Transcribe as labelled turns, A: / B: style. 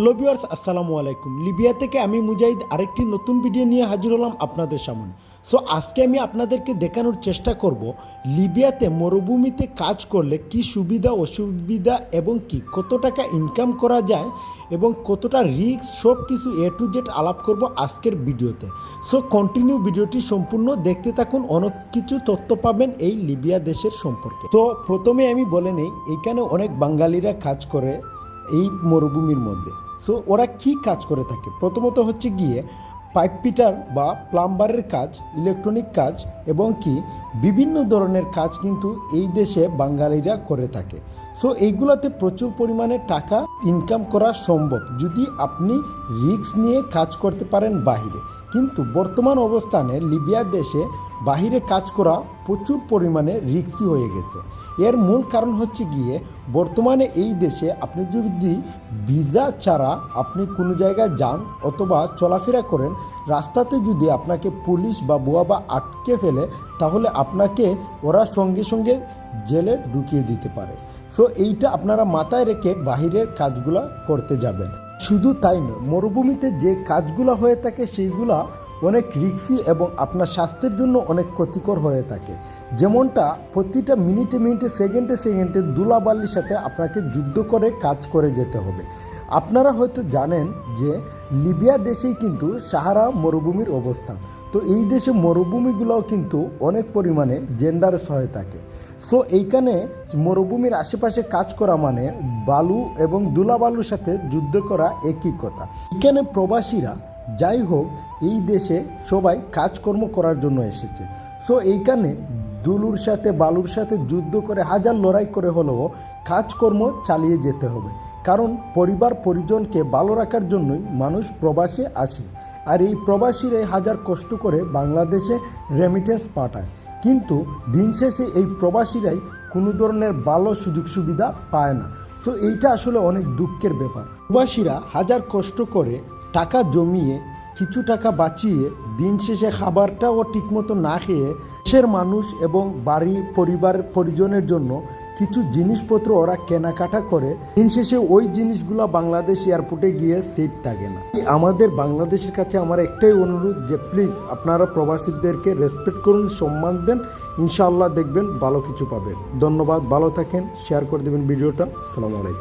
A: Hello viewers, আসসালামু আলাইকুম। Libya থেকে আমি মুজাহিদ আরেকটি নতুন ভিডিও নিয়ে হাজির হলাম আপনাদের সামনে। সো আজকে আমি আপনাদেরকে দেখানোর চেষ্টা করব লিবিয়াতে মরুভূমিতে কাজ করলে কি সুবিধা, অসুবিধা এবং কি কত টাকা ইনকাম করা যায় এবং কতটা রিস্ক সব কিছু এ টু জেড আলাপ করব আজকের ভিডিওতে। সো কন্টিনিউ ভিডিওটি সম্পূর্ণ দেখতে থাকুন, অনেক কিছু তথ্য পাবেন এই লিবিয়া দেশের সম্পর্কে। তো, প্রথমে আমি বলে নেই, এখানে অনেক বাঙালিরা কাজ করে এই মরুভূমির মধ্যে। সো ওরা কি কাজ করে থাকে? প্রথমত হচ্ছে গিয়ে পাইপ পিটার বা প্লাম্বারের কাজ, ইলেকট্রনিক কাজ এবং কি বিভিন্ন ধরনের কাজ কিন্তু এই দেশে বাঙালিরা করে থাকে। সো এইগুলোতে প্রচুর পরিমাণে টাকা ইনকাম করা সম্ভব যদি আপনি রিস্ক নিয়ে কাজ করতে পারেন বাহিরে। কিন্তু বর্তমান অবস্থানে লিবিয়া দেশে বাহিরে কাজ করা প্রচুর পরিমাণে রিস্কি হয়ে গেছে। এর মূল কারণ হচ্ছে গিয়ে বর্তমানে এই দেশে আপনি যদি ভিসা ছাড়া আপনি কোনো জায়গায় যান অথবা চলাফেরা করেন, রাস্তাতে যদি আপনাকে পুলিশ বা বোয়া বা আটকে ফেলে, তাহলে আপনাকে ওরা সঙ্গে সঙ্গে জেলে ঢুকিয়ে দিতে পারে। সো এইটা আপনারা মাথায় রেখে বাহিরের কাজগুলা করতে যাবেন। শুধু তাই নয়, মরুভূমিতে যে কাজগুলো হয়ে থাকে, সেইগুলা অনেক রিক্সি এবং আপনার স্বাস্থ্যের জন্য অনেক ক্ষতিকর হয়ে থাকে। যেমনটা প্রতিটা মিনিটে মিনিটে, সেকেন্ডে সেকেন্ডে দুলাবালির সাথে আপনাকে যুদ্ধ করে কাজ করে যেতে হবে। আপনারা হয়তো জানেন যে লিবিয়া দেশেই কিন্তু সাহারা মরুভূমির অবস্থান। তো এই দেশে মরুভূমিগুলোও কিন্তু অনেক পরিমাণে জেন্ডারেস হয়ে থাকে। সো এইখানে মরুভূমির আশেপাশে কাজ করা মানে বালু এবং দুলাবালুর সাথে যুদ্ধ করা একই কথা। এখানে প্রবাসীরা যাই হোক, এই দেশে সবাই কাজকর্ম করার জন্য এসেছে। সো এইখানে দুলুর সাথে বালুর সাথে যুদ্ধ করে হাজার লড়াই করে হলেও কাজকর্ম চালিয়ে যেতে হবে। কারণ পরিবার পরিজনকে ভালো রাখার জন্যই মানুষ প্রবাসে আসে। আর এই প্রবাসীরাই হাজার কষ্ট করে বাংলাদেশে রেমিটেন্স পাঠায়। কিন্তু দিন শেষে এই প্রবাসীরাই কোনো ধরনের ভালো সুযোগ সুবিধা পায় না। তো এইটা আসলে অনেক দুঃখের ব্যাপার। প্রবাসীরা হাজার কষ্ট করে টাকা জমিয়ে, কিছু টাকা বাঁচিয়ে, দিন শেষে খাবারটাও ঠিকমতো না খেয়ে, দেশের মানুষ এবং বাড়ি, পরিবার, পরিজনের জন্য কিছু জিনিসপত্র ওরা কেনাকাটা করে, দিন শেষে ওই জিনিসগুলো বাংলাদেশ এয়ারপোর্টে গিয়ে সেফ থাকে না। আমাদের বাংলাদেশের কাছে আমার একটাই অনুরোধ যে প্লিজ আপনারা প্রবাসীদেরকে রেসপেক্ট করুন, সম্মান দেন, ইনশাআল্লাহ দেখবেন ভালো কিছু পাবেন। ধন্যবাদ, ভালো থাকেন শেয়ার করে দেবেন ভিডিওটা। সালাম আলাইকুম।